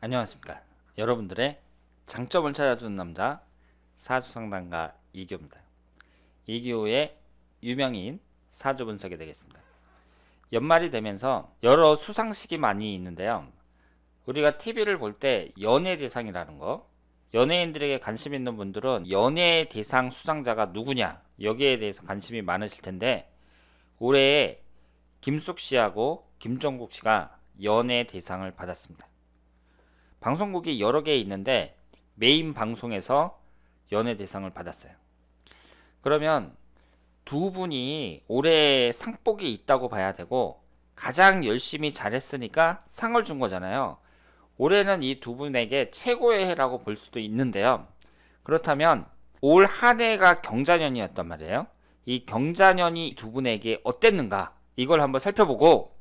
안녕하십니까. 여러분들의 장점을 찾아주는 남자 사주상담가 이기호입니다. 이기호의 유명인 사주 분석이 되겠습니다. 연말이 되면서 여러 수상식이 많이 있는데요. 우리가 TV를 볼 때 연예 대상이라는 거, 연예인들에게 관심 있는 분들은 연예 대상 수상자가 누구냐 여기에 대해서 관심이 많으실 텐데 올해 김숙 씨하고 김정국 씨가 연예 대상을 받았습니다. 방송국이 여러 개 있는데 메인 방송에서 연예 대상을 받았어요. 그러면 두 분이 올해 상복이 있다고 봐야 되고 가장 열심히 잘했으니까 상을 준 거잖아요. 올해는 이 두 분에게 최고의 해라고 볼 수도 있는데요. 그렇다면 올 한 해가 경자년이었단 말이에요. 이 경자년이 두 분에게 어땠는가 이걸 한번 살펴보고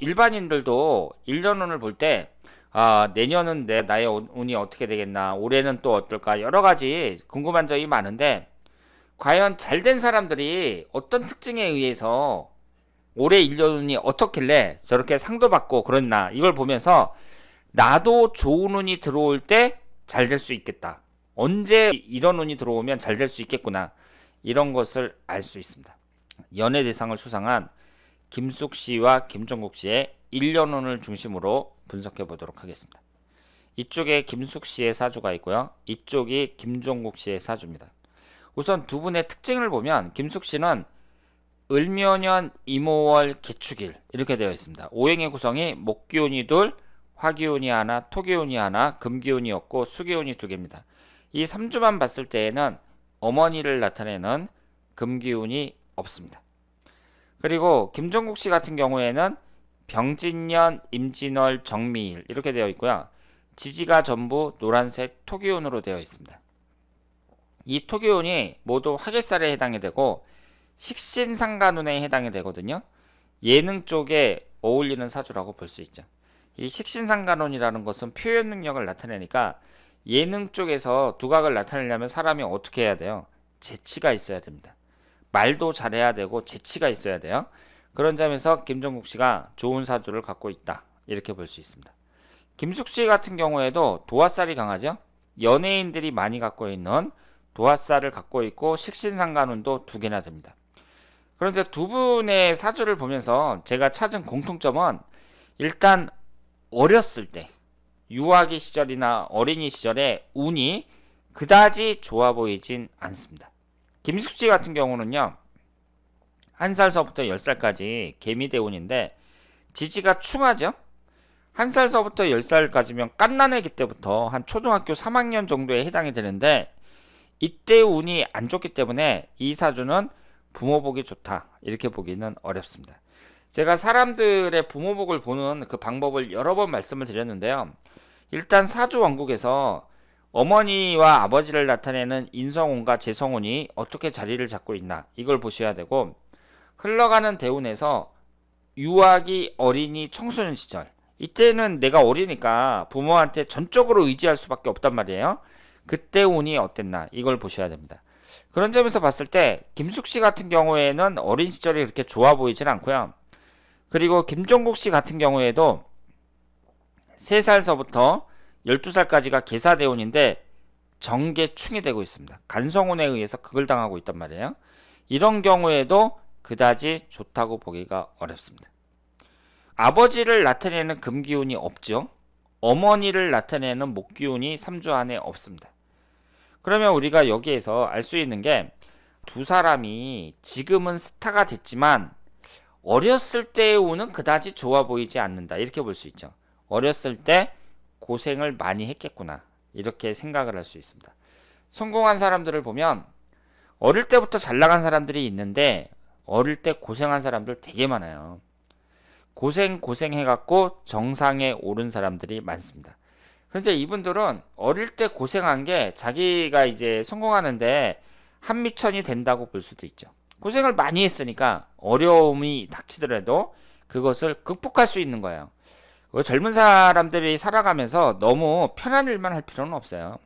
일반인들도 1년운을 볼 때 아, 내년은 내 나의 운이 어떻게 되겠나, 올해는 또 어떨까 여러 가지 궁금한 점이 많은데 과연 잘 된 사람들이 어떤 특징에 의해서 올해 1년운이 어떻길래 저렇게 상도 받고 그랬나 이걸 보면서 나도 좋은 운이 들어올 때 잘 될 수 있겠다. 언제 이런 운이 들어오면 잘 될 수 있겠구나. 이런 것을 알 수 있습니다. 연예 대상을 수상한 김숙 씨와 김종국 씨의 1년운을 중심으로 분석해 보도록 하겠습니다. 이쪽에 김숙 씨의 사주가 있고요. 이쪽이 김종국 씨의 사주입니다. 우선 두 분의 특징을 보면 김숙 씨는 을묘년 이모월 개축일 이렇게 되어 있습니다. 오행의 구성이 목기운이 둘, 화기운이 하나, 토기운이 하나, 금기운이 없고 수기운이 두 개입니다. 이 3주만 봤을 때에는 어머니를 나타내는 금기운이 없습니다. 그리고 김종국 씨 같은 경우에는 병진년, 임진월, 정미일 이렇게 되어 있고요. 지지가 전부 노란색 토기운으로 되어 있습니다. 이 토기운이 모두 화개살에 해당이 되고 식신상간운에 해당이 되거든요. 예능 쪽에 어울리는 사주라고 볼 수 있죠. 이 식신상간운이라는 것은 표현 능력을 나타내니까 예능 쪽에서 두각을 나타내려면 사람이 어떻게 해야 돼요? 재치가 있어야 됩니다. 말도 잘해야 되고 재치가 있어야 돼요. 그런 점에서 김정국 씨가 좋은 사주를 갖고 있다. 이렇게 볼 수 있습니다. 김숙 씨 같은 경우에도 도화살이 강하죠. 연예인들이 많이 갖고 있는 도화살을 갖고 있고 식신상간운도 두 개나 됩니다. 그런데 두 분의 사주를 보면서 제가 찾은 공통점은 일단 어렸을 때 유아기 시절이나 어린이 시절에 운이 그다지 좋아 보이진 않습니다. 김숙 씨 같은 경우는요. 한 살서부터 열 살까지 개미대운인데 지지가 충하죠. 한 살서부터 열 살까지면 깐난애기 때부터 한 초등학교 3학년 정도에 해당이 되는데 이때 운이 안 좋기 때문에 이 사주는 부모 복이 좋다 이렇게 보기는 어렵습니다. 제가 사람들의 부모 복을 보는 그 방법을 여러 번 말씀을 드렸는데요. 일단 사주 원국에서 어머니와 아버지를 나타내는 인성운과 재성운이 어떻게 자리를 잡고 있나 이걸 보셔야 되고 흘러가는 대운에서 유아기 어린이 청소년 시절 이때는 내가 어리니까 부모한테 전적으로 의지할 수밖에 없단 말이에요. 그때 운이 어땠나 이걸 보셔야 됩니다. 그런 점에서 봤을 때 김숙 씨 같은 경우에는 어린 시절이 그렇게 좋아 보이진 않고요. 그리고 김종국 씨 같은 경우에도 3살서부터 12살까지가 계사대운인데 정계충이 되고 있습니다. 간성운에 의해서 그걸 당하고 있단 말이에요. 이런 경우에도 그다지 좋다고 보기가 어렵습니다. 아버지를 나타내는 금기운이 없죠. 어머니를 나타내는 목기운이 3주 안에 없습니다. 그러면 우리가 여기에서 알 수 있는 게 두 사람이 지금은 스타가 됐지만 어렸을 때의 운은 그다지 좋아 보이지 않는다. 이렇게 볼 수 있죠. 어렸을 때 고생을 많이 했겠구나. 이렇게 생각을 할 수 있습니다. 성공한 사람들을 보면 어릴 때부터 잘 나간 사람들이 있는데 어릴 때 고생한 사람들 되게 많아요. 고생 고생 해갖고 정상에 오른 사람들이 많습니다. 그런데 이분들은 어릴 때 고생한 게 자기가 이제 성공하는데 한미천이 된다고 볼 수도 있죠. 고생을 많이 했으니까 어려움이 닥치더라도 그것을 극복할 수 있는 거예요. 젊은 사람들이 살아가면서 너무 편한 일만 할 필요는 없어요.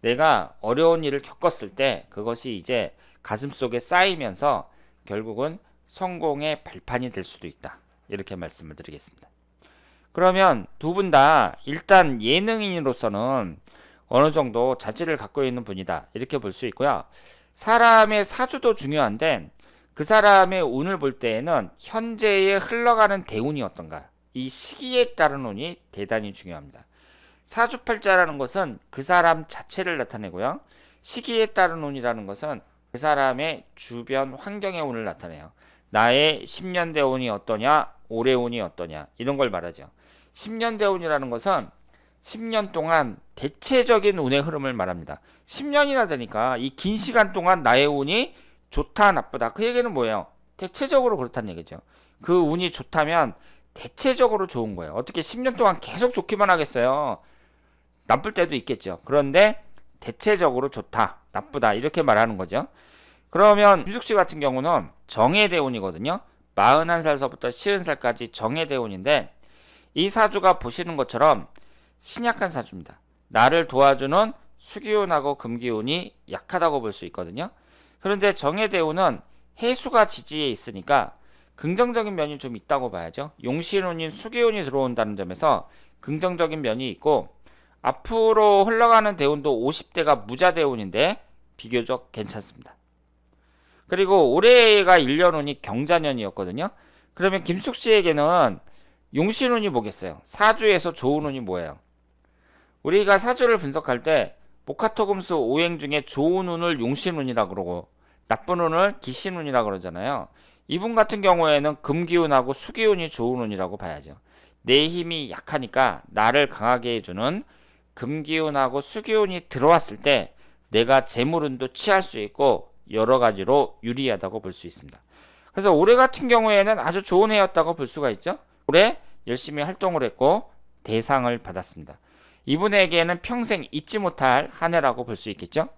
내가 어려운 일을 겪었을 때 그것이 이제 가슴 속에 쌓이면서 결국은 성공의 발판이 될 수도 있다. 이렇게 말씀을 드리겠습니다. 그러면 두 분 다 일단 예능인으로서는 어느 정도 자질을 갖고 있는 분이다. 이렇게 볼 수 있고요. 사람의 사주도 중요한데 그 사람의 운을 볼 때에는 현재에 흘러가는 대운이 어떤가. 이 시기에 따른 운이 대단히 중요합니다. 사주팔자라는 것은 그 사람 자체를 나타내고요. 시기에 따른 운이라는 것은 그 사람의 주변 환경의 운을 나타내요. 나의 10년 대 운이 어떠냐, 올해 운이 어떠냐, 이런 걸 말하죠. 10년 대 운이라는 것은 10년 동안 대체적인 운의 흐름을 말합니다. 10년이나 되니까 이 긴 시간 동안 나의 운이 좋다, 나쁘다. 그 얘기는 뭐예요? 대체적으로 그렇다는 얘기죠. 그 운이 좋다면 대체적으로 좋은 거예요. 어떻게 10년 동안 계속 좋기만 하겠어요? 나쁠 때도 있겠죠. 그런데 대체적으로 좋다, 나쁘다 이렇게 말하는 거죠. 그러면 김숙 씨 같은 경우는 정해대운이거든요. 41살서부터 50살까지 정해대운인데 이 사주가 보시는 것처럼 신약한 사주입니다. 나를 도와주는 수기운하고 금기운이 약하다고 볼 수 있거든요. 그런데 정해대운은 해수가 지지에 있으니까 긍정적인 면이 좀 있다고 봐야죠. 용신운인 수기운이 들어온다는 점에서 긍정적인 면이 있고 앞으로 흘러가는 대운도 50대가 무자 대운인데 비교적 괜찮습니다. 그리고 올해가 1년 운이 경자년이었거든요. 그러면 김숙 씨에게는 용신운이 뭐겠어요? 사주에서 좋은 운이 뭐예요? 우리가 사주를 분석할 때 목화토금수 오행 중에 좋은 운을 용신운이라 그러고 나쁜 운을 기신운이라 그러잖아요. 이분 같은 경우에는 금기운하고 수기운이 좋은 운이라고 봐야죠. 내 힘이 약하니까 나를 강하게 해주는 금기운하고 수기운이 들어왔을 때 내가 재물운도 취할 수 있고 여러 가지로 유리하다고 볼 수 있습니다. 그래서 올해 같은 경우에는 아주 좋은 해였다고 볼 수가 있죠. 올해 열심히 활동을 했고 대상을 받았습니다. 이분에게는 평생 잊지 못할 한 해라고 볼 수 있겠죠.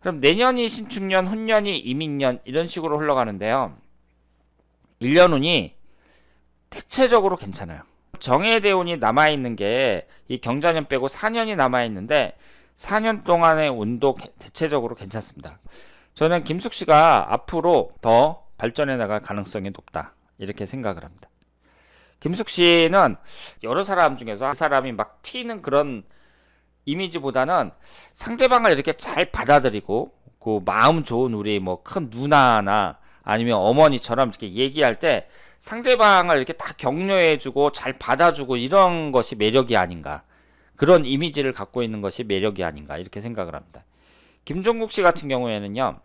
그럼 내년이 신축년, 훈년이 이민년 이런 식으로 흘러가는데요. 1년 운이 대체적으로 괜찮아요. 정해 대운이 남아있는 게 이 경자년 빼고 4년이 남아있는데 4년 동안의 운도 대체적으로 괜찮습니다. 저는 김숙 씨가 앞으로 더 발전해 나갈 가능성이 높다. 이렇게 생각을 합니다. 김숙 씨는 여러 사람 중에서 한 사람이 막 튀는 그런 이미지보다는 상대방을 이렇게 잘 받아들이고 그 마음 좋은 우리 뭐 큰 누나나 아니면 어머니처럼 이렇게 얘기할 때 상대방을 이렇게 다 격려해주고 잘 받아주고 이런 것이 매력이 아닌가. 그런 이미지를 갖고 있는 것이 매력이 아닌가. 이렇게 생각을 합니다. 김종국 씨 같은 경우에는요.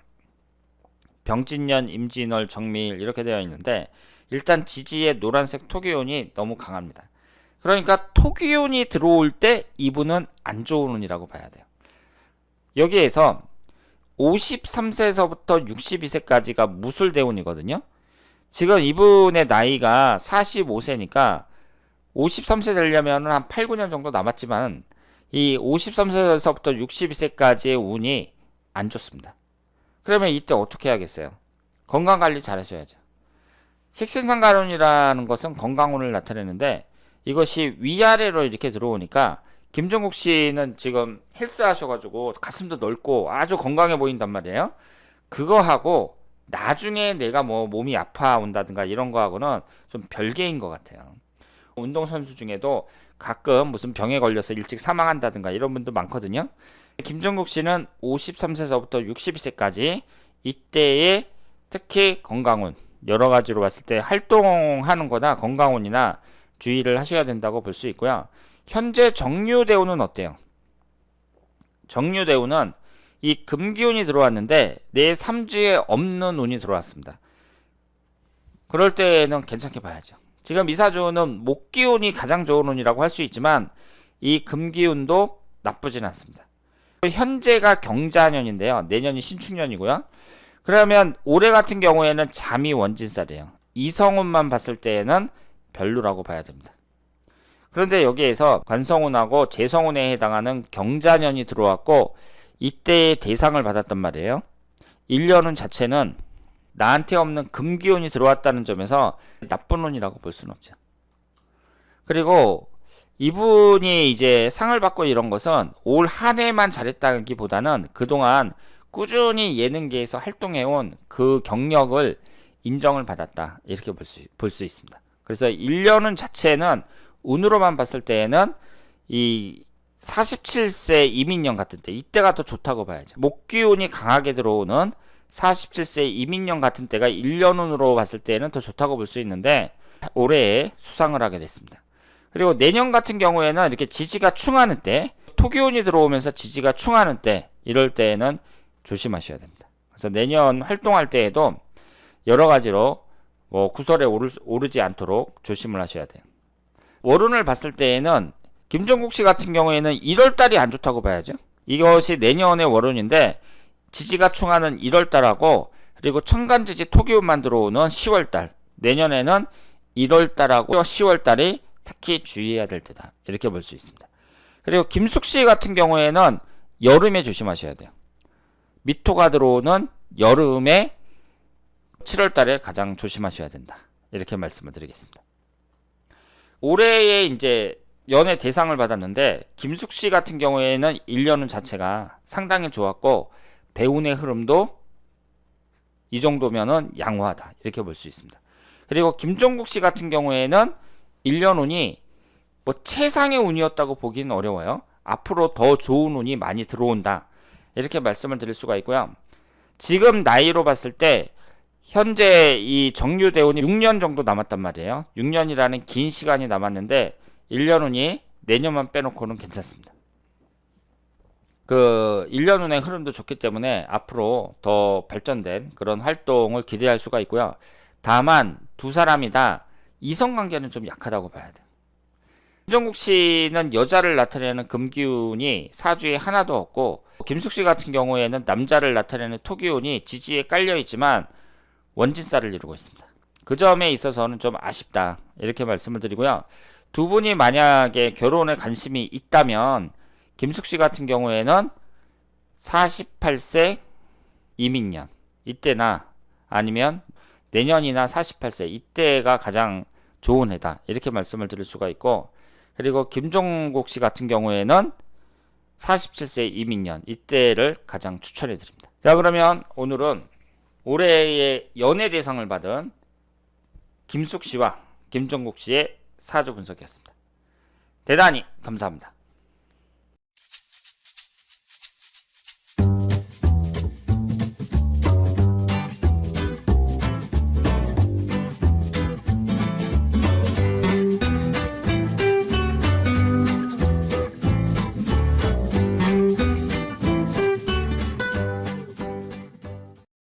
병진년, 임진월, 정미일 이렇게 되어 있는데 일단 지지의 노란색 토기운이 너무 강합니다. 그러니까 토기운이 들어올 때 이분은 안 좋은 운이라고 봐야 돼요. 여기에서 53세에서부터 62세까지가 무술대운이거든요. 지금 이분의 나이가 45세니까 53세 되려면 한 8, 9년 정도 남았지만 이 53세에서부터 62세까지의 운이 안 좋습니다. 그러면 이때 어떻게 해야겠어요? 건강 관리 잘 하셔야죠. 식신상가론이라는 것은 건강운을 나타내는데 이것이 위아래로 이렇게 들어오니까 김정국 씨는 지금 헬스 하셔가지고 가슴도 넓고 아주 건강해 보인단 말이에요. 그거하고 나중에 내가 뭐 몸이 아파 온다든가 이런 거하고는 좀 별개인 것 같아요. 운동선수 중에도 가끔 무슨 병에 걸려서 일찍 사망한다든가 이런 분도 많거든요. 김정국 씨는 53세서부터 62세까지 이때에 특히 건강운 여러 가지로 봤을 때 활동하는 거나 건강운이나 주의를 하셔야 된다고 볼 수 있고요. 현재 정유대운은 어때요? 정유대운은 이 금기운이 들어왔는데 내 3주에 없는 운이 들어왔습니다. 그럴 때는 괜찮게 봐야죠. 지금 이사주는 목기운이 가장 좋은 운이라고 할 수 있지만 이 금기운도 나쁘진 않습니다. 현재가 경자년인데요. 내년이 신축년이고요. 그러면 올해 같은 경우에는 잠이 원진살이에요. 이성운만 봤을 때에는 별로라고 봐야 됩니다. 그런데 여기에서 관성운하고 재성운에 해당하는 경자년이 들어왔고 이때의 대상을 받았단 말이에요. 1년운 자체는 나한테 없는 금기운이 들어왔다는 점에서 나쁜 운이라고 볼 수는 없죠. 그리고 이분이 이제 상을 받고 이런 것은 올 한 해만 잘했다기보다는 그동안 꾸준히 예능계에서 활동해온 그 경력을 인정을 받았다. 이렇게 볼 수, 볼 수 있습니다. 그래서 1년은 자체는 운으로만 봤을 때에는 이 47세 이민년 같은 때 이때가 더 좋다고 봐야죠. 목기운이 강하게 들어오는 47세 이민년 같은 때가 1년 운으로 봤을 때는 더 좋다고 볼 수 있는데 올해에 수상을 하게 됐습니다. 그리고 내년 같은 경우에는 이렇게 지지가 충하는 때 토기운이 들어오면서 지지가 충하는 때 이럴 때에는 조심하셔야 됩니다. 그래서 내년 활동할 때에도 여러 가지로 뭐 구설에 오르, 오르지 않도록 조심을 하셔야 돼요. 월운을 봤을 때에는 김종국 씨 같은 경우에는 1월 달이 안 좋다고 봐야죠. 이것이 내년의 월운인데 지지가 충하는 1월 달하고 그리고 천간지지 토기운만 들어오는 10월 달. 내년에는 1월 달하고 10월 달이 특히 주의해야 될 때다. 이렇게 볼 수 있습니다. 그리고 김숙 씨 같은 경우에는 여름에 조심하셔야 돼요. 미토가 들어오는 여름에 7월 달에 가장 조심하셔야 된다. 이렇게 말씀을 드리겠습니다. 올해에 이제 연애 대상을 받았는데 김숙 씨 같은 경우에는 1년은 자체가 상당히 좋았고 대운의 흐름도 이 정도면은 양호하다. 이렇게 볼 수 있습니다. 그리고 김종국 씨 같은 경우에는 1년 운이 뭐 최상의 운이었다고 보기는 어려워요. 앞으로 더 좋은 운이 많이 들어온다. 이렇게 말씀을 드릴 수가 있고요. 지금 나이로 봤을 때 현재 이 정유 대운이 6년 정도 남았단 말이에요. 6년이라는 긴 시간이 남았는데 1년 운이 내년만 빼놓고는 괜찮습니다. 그 1년 운의 흐름도 좋기 때문에 앞으로 더 발전된 그런 활동을 기대할 수가 있고요. 다만 두 사람이 다 이성 관계는 좀 약하다고 봐야 돼요. 김정국 씨는 여자를 나타내는 금기운이 사주에 하나도 없고 김숙 씨 같은 경우에는 남자를 나타내는 토기운이 지지에 깔려 있지만 원진살을 이루고 있습니다. 그 점에 있어서는 좀 아쉽다 이렇게 말씀을 드리고요. 두 분이 만약에 결혼에 관심이 있다면 김숙 씨 같은 경우에는 48세 이민년 이때나 아니면 내년이나 48세 이때가 가장 좋은 해다 이렇게 말씀을 드릴 수가 있고 그리고 김종국 씨 같은 경우에는 47세 이민년 이때를 가장 추천해 드립니다. 자 그러면 오늘은 올해의 연예 대상을 받은 김숙 씨와 김종국 씨의 사주 분석이었습니다. 대단히 감사합니다.